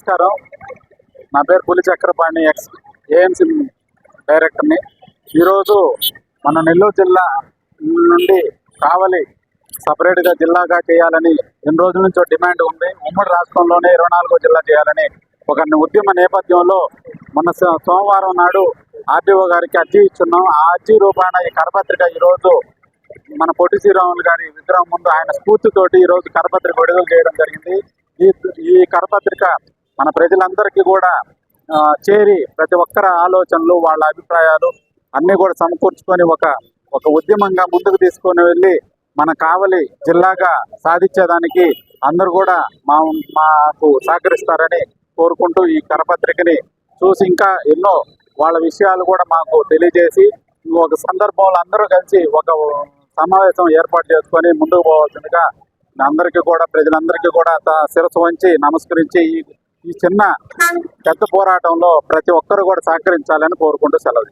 నమస్కారం. నా పేరు పులి చక్రపాణి ఎక్స్ ఏఎంసీ డైరెక్టర్ని. ఈరోజు మన నెల్లూరు జిల్లా నుండి కావలి సపరేట్గా జిల్లాగా చేయాలని ఎన్ని రోజుల నుంచో డిమాండ్ ఉంది. ఉమ్మడి రాష్ట్రంలోనే ఇరవై నాలుగో జిల్లా చేయాలని ఒక ఉద్యమ నేపథ్యంలో మన సోమవారం నాడు ఆర్డీఓ గారికి అర్జీ ఇచ్చున్నాం. ఆ అర్జీ రూపాన ఈ కరపత్రిక ఈరోజు మన పొట్టి శ్రీరాములు గారి విగ్రహం ముందు ఆయన స్ఫూర్తితోటి ఈ రోజు కరపత్రిక విడుదల చేయడం జరిగింది. ఈ ఈ కరపత్రిక మన ప్రజలందరికీ కూడా చేరి ప్రతి ఒక్కరి ఆలోచనలు వాళ్ళ అభిప్రాయాలు అన్నీ కూడా సమకూర్చుకొని ఒక ఒక ఉద్యమంగా ముందుకు తీసుకొని వెళ్ళి మన కావలి జిల్లాగా సాధించేదానికి అందరూ కూడా మా మాకు సహకరిస్తారని కోరుకుంటూ ఈ కరపత్రికని చూసి ఇంకా ఎన్నో వాళ్ళ విషయాలు కూడా మాకు తెలియజేసి ఒక సందర్భంలో అందరూ కలిసి ఒక సమావేశం ఏర్పాటు చేసుకొని ముందుకు పోవాల్సిందిగా అందరికీ కూడా ప్రజలందరికీ కూడా శిరసు వంచి నమస్కరించి ఈ ఈ చిన్న పెద్ద పోరాటంలో ప్రతి ఒక్కరు కూడా సహకరించాలని కోరుకుంటూ సెలవు.